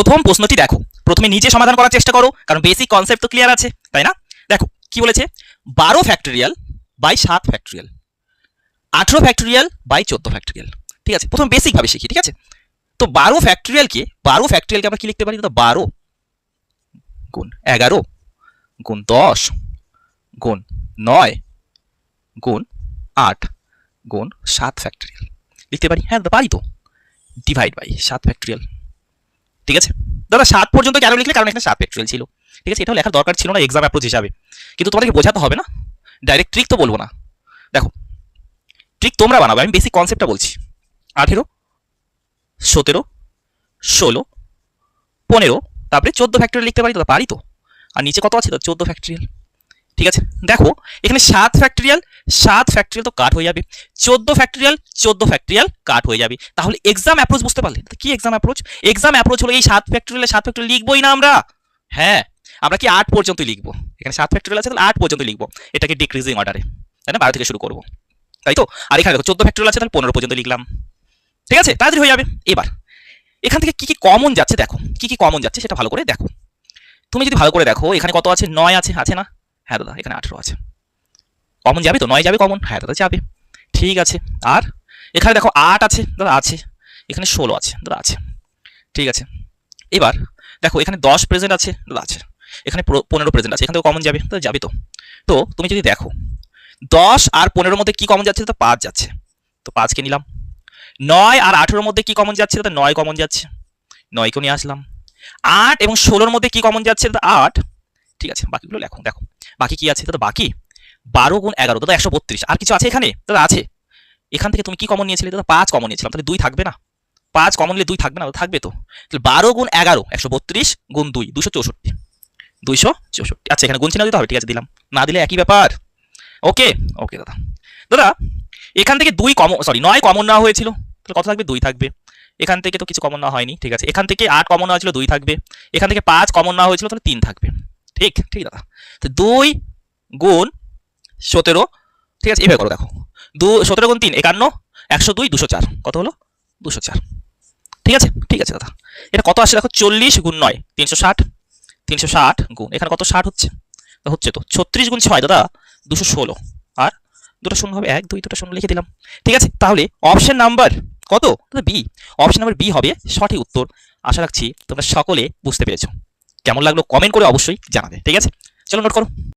প্রথম প্রশ্নটি দেখো। প্রথমে নিজে সমাধান করার চেষ্টা করো, কারণ বেসিক কনসেপ্ট তো ক্লিয়ার আছে, তাই না? দেখো, কি বলেছে? বারো ফ্যাক্টরিয়াল বাই সাত ফ্যাক্টরিয়াল আঠেরো ফ্যাক্টরিয়াল বাই চোদ্দ ফ্যাক্টরিয়াল ঠিক আছে? প্রথম বেসিক ভাবে শিখি, ঠিক আছে? তো বারো ফ্যাক্টরিয়ালকে বারো ফ্যাক্টরিয়ালকে আমরা কি লিখতে পারি? তো বারো গুণ এগারো গুণ দশ গুণ নয় গুণ আট গুণ সাত ফ্যাক্টরিয়াল লিখতে পারি? হ্যাঁ পারি তো। ডিভাইড বাই সাত ফ্যাক্টরিয়াল ঠিক আছে? দাদা সাত পর্যন্ত কেন লিখলে কারণ এখানে সাত পেট্রোল ছিল। ঠিক আছে? এটাও লেখার দরকার ছিল না এক্সাম অ্যাপ্রোচ হিসাবে। কিন্তু তোমাদেরকে বোঝাতে হবে না। ডাইরেক্ট ট্রিক তো বলব না। দেখো ট্রিক তোমরা বানাবে। আমি বেসিক কনসেপ্টটা বলছি। আঠেরো, সতেরো, ষোলো, পনেরো, তারপরে চোদ্দ ফ্যাক্টরিয়াল লিখতে পারি তো পারি তো। আর নিচে কত আছে? তো চোদ্দ ফ্যাক্টরিয়াল ঠিক আছে? দেখো, এখানে সাত ফ্যাক্টরিয়াল সাত ফ্যাক্টরিয়াল তো কাট হয়ে যাবে। চোদ্দ ফ্যাক্টরিয়াল চোদ্দ ফ্যাক্টরিয়াল কাট হয়ে যাবে। তাহলে এক্সাম অ্যাপ্রোচ বুঝতে পারলে? কি এক্সাম অ্যাপ্রোচ এক্সাম অ্যাপ্রোচ হলো এই সাত ফ্যাক্টরিয়াল সাত ফ্যাক্টরিয়াল লিখবোই না আমরা। হ্যাঁ আমরা কি আট পর্যন্ত লিখব? এখানে সাত ফ্যাক্টরিয়াল আছে, তাহলে আট পর্যন্ত লিখব। এটাকে ডিক্রিজিং অর্ডারে তাই না? বারো থেকে শুরু করব। তাই তো? আর এখানে দেখো, চোদ্দ ফ্যাক্টরিয়াল আছে, তাহলে পনেরো পর্যন্ত লিখলাম। ঠিক আছে? তাড়াতাড়ি হয়ে যাবে। এবার, এখান থেকে কি কি কমন যাচ্ছে দেখো। কি কি কমন যাচ্ছে সেটা ভালো করে দেখো। তুমি যদি ভালো করে দেখো, এখানে কত আছে? নয় আছে আছে না? হ্যাঁ দাদা, এখানে আঠেরো আছে। কমন যাবে তো? নয় যাবে কমন হ্যাঁ দাদা, যাবে। ঠিক আছে। আর এখানে দেখো আট আছে। দাদা, আছে। এখানে ষোলো আছে। দাদা, আছে। ঠিক আছে। এবার দেখো, এখানে দশ প্রেজেন্ট আছে। দাদা, আছে। এখানে পনেরো- প্রেজেন্ট আছে। এখান থেকে কমন যাবে। দাদা, যাবে তো? তো তুমি যদি দেখো, দশ আর পনেরোর মধ্যে কি কমন যাচ্ছে? তো পাঁচ যাচ্ছে। তো পাঁচকে নিলাম। নয় আর আঠেরোর মধ্যে কি কমন যাচ্ছে? দাদা, নয় কমন যাচ্ছে। নয়কেও নিয়ে আসলাম। আট এবং ষোলোর মধ্যে কি কমন যাচ্ছে? দাদা, আট। ঠিক আছে, বাকিগুলো লেখো, দেখো। বাকি কি আছে? দাদা, বাকি? বারো গুণ এগারো, দাদা, একশো বত্রিশ। আর কিছু আছে এখানে? দাদা, আছে। এখান থেকে তুমি কি কমন নিয়েছিলে দাদা? পাঁচ কমন নিয়েছিলাম। তাহলে দুই থাকবে না? পাঁচ কমন নিলে দুই থাকবে না? থাকবে তো। তাহলে বারো গুণ এগারো, একশো বত্রিশ গুণ দুই দুশো চৌষট্টি। দুইশো চৌষট্টি। আচ্ছা এখানে গুণ চিহ্ন দিতে হবে। ঠিক আছে, দিলাম। না দিলে একই ব্যাপার। ওকে ওকে, দাদা। দাদা, এখান থেকে দুই কমন সরি নয় কমন নেওয়া হয়েছিল। তাহলে কত থাকবে? দুই থাকবে। এখান থেকে তো কিছু কমন নেওয়া হয়নি। ঠিক আছে, এখান থেকে আট কমন নেওয়া হয়েছিল দুই থাকবে। এখান থেকে পাঁচ কমন নেওয়া হয়েছিল, তাহলে তিন থাকবে। ঠিক ঠিক দাদা। তো দুই গুণ সতেরো, ঠিক আছে, এভাবে করো, দেখো। দু, সতেরো গুণ তিন, একান্ন, একশো দুই, দুশো চার। কত হলো? দুশো চার। ঠিক আছে? ঠিক আছে, দাদা। এটা কত আসছে দেখো, চল্লিশ গুণ নয়, তিনশো ষাট। তিনশো ষাট গুণ। এখানে কত ষাট হচ্ছে? হচ্ছে তো, ছত্রিশ গুণ ছয়, দাদা, দুশো ষোলো। আর দুটো শূন্য হবে এক, দুই, দুটো শূন্য লিখে দিলাম। ঠিক আছে? তাহলে অপশন নাম্বার কত? বি অপশন নাম্বার বি হবে সঠিক উত্তর। আশা রাখছি তোমরা সকলে বুঝতে পেরেছ। কেমন লাগল কমেন্ট করে অবশ্যই জানাবে ঠিক আছে? চলো নোট করো।